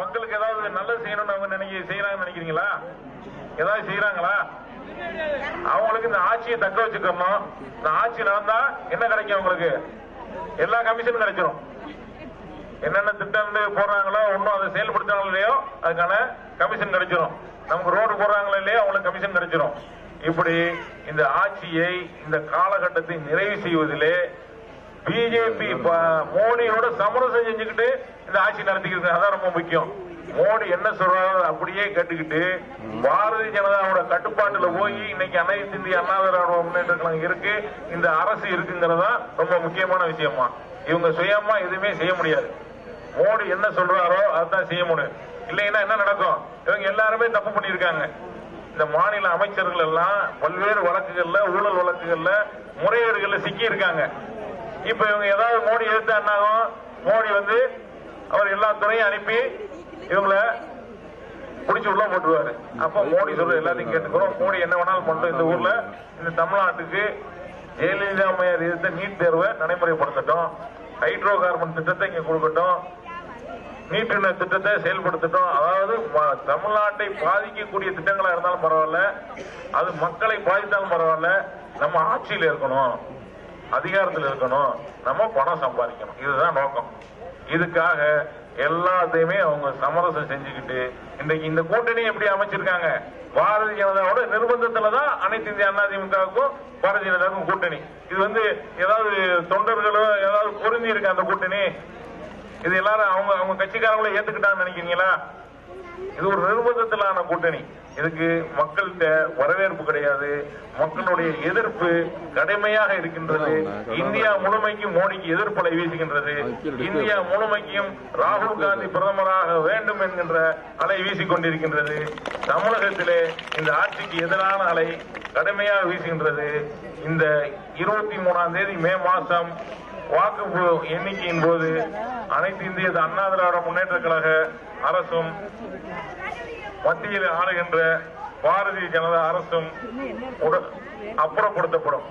மக்களுக்கு ஏதாவது நல்லது செய்யணும்னு அவங்க நினைக்க செய்யறாங்கன்னு நினைக்கிறீங்களா? ஏதாவது செய்யறாங்களா? அவங்களுக்கு இந்த ஆட்சியை தக்க வச்சுக்கணும் இந்த ஆட்சி நடந்தா என்ன கிடைக்கும் அவங்களுக்கு? எல்லா கமிஷனும் கிடைச்சிரும். என்னென்ன திட்டம் போடுறாங்களோ ஒன்றும் அதை செயல்படுத்தாங்களோ இல்லையோ அதுக்கான கமிஷன் கிடைச்சிரும். நமக்கு ரோடு போடுறாங்களோ இல்லையோ அவங்களுக்கு கமிஷன் கிடைச்சிடும் இப்படி இந்த ஆட்சியை இந்த காலகட்டத்தை நிறைவு செய்வதிலே பிஜேபி மோடியோட சமரசம் செஞ்சுக்கிட்டு இந்த ஆட்சி நடத்திக்கிட்டு அதான் ரொம்ப முக்கியம். மோடி என்ன சொல்றாரோ அப்படியே கேட்டுக்கிட்டு பாரதிய ஜனதாவோட கட்டுப்பாட்டுல போய் இன்னைக்கு அனைத்து இந்திய அண்ணா திராவிட முன்னேற்ற கழகம் இருக்கு இந்த அரசு இருக்குங்கிறதா ரொம்ப முக்கியமான விஷயமா. இவங்க சுயமா எதுவுமே செய்ய முடியாது. மோடி என்ன சொல்றாரோ அதுதான் செய்ய முடியும். இல்லைன்னா என்ன நடக்கும்? இவங்க எல்லாருமே தப்பு பண்ணியிருக்காங்க. இந்த மாநில அமைச்சர்கள் எல்லாம் பல்வேறு வழக்குகள்ல ஊழல் வழக்குகள்ல முறையீடுகள்ல சிக்கி இருக்காங்க இப்ப இவங்க ஏதாவது மோடி எதிர்த்தா என்ன ஆகும்? மோடி வந்து அவர் எல்லா துறையும் அனுப்பி இவங்கள பிடிச்சி உள்ள போட்டுருவாரு. அப்ப மோடி சொல்ற எல்லாத்தையும் கேட்டுக்கிறோம் மோடி என்ன வேணாலும் பண்ணும் இந்த ஊர்ல இந்த தமிழ்நாட்டுக்கு ஜெயலலிதா அம்மையார் எதிர்த்த நீட் தேர்வை நடைமுறைப்படுத்தட்டும். ஹைட்ரோ கார்பன் திட்டத்தை இங்க கொடுக்கட்டும். நீட்டின திட்டத்தை செயல்படுத்தட்டும். அதாவது ம- தமிழ்நாட்டை பாதிக்கக்கூடிய திட்டங்களா இருந்தாலும் பரவாயில்ல. அது மக்களை பாதித்தாலும் பரவாயில்ல. நம்ம ஆட்சியில் இருக்கணும். அதிகாரத்தில் இருக்கணும். நம்ம பணம் சம்பாதிக்கணும். இதுதான் நோக்கம். இதுக்காக எல்லாத்தையுமே அவங்க சமரசம் செஞ்சுக்கிட்டு இன்றைக்கு இந்த கூட்டணி எப்படி அமைச்சிருக்காங்க? பாரதிய ஜனதாவோட நிர்பந்தத்துல தான் அனைத்து இந்திய அண்ணா திமுகவுக்கும் பாரதிய ஜனதாவுக்கும் கூட்டணி. இது வந்து ஏதாவது தொண்டர்களோ ஏதாவது பொருந்தி இருக்கு அந்த கூட்டணி? இது எல்லாரும் அவங்க அவங்க கட்சிக்காரங்களும் ஏத்துக்கிட்டான்னு நினைக்கிறீங்களா? இது ஒரு நிர்பந்தத்திலான கூட்டணி. இதுக்கு மக்கள்கிட்ட வரவேற்பு கிடையாது. மக்களுடைய எதிர்ப்பு கடுமையாக இருக்கின்றது. இந்தியா முழுமைக்கும் மோடிக்கு எதிர்ப்பலை வீசுகின்றது. இந்தியா முழுமைக்கும் ராகுல் காந்தி பிரதமராக வேண்டும் என்கின்ற அலை வீசிக் கொண்டிருக்கின்றது தமிழகத்திலே இந்த ஆட்சிக்கு எதிரான அலை கடுமையாக வீசுகின்றது. இந்த இருபத்தி மூணாம் தேதி மே மாசம் வாக்கு எண்ணிக்கையின் போது அனைத்து இந்திய அண்ணா திராவிட முன்னேற்ற கழக அரசும் மத்தியில் ஆளுகின்ற பாரதிய ஜனதா அரசும் உட- அப்புறப்படுத்தப்படும்.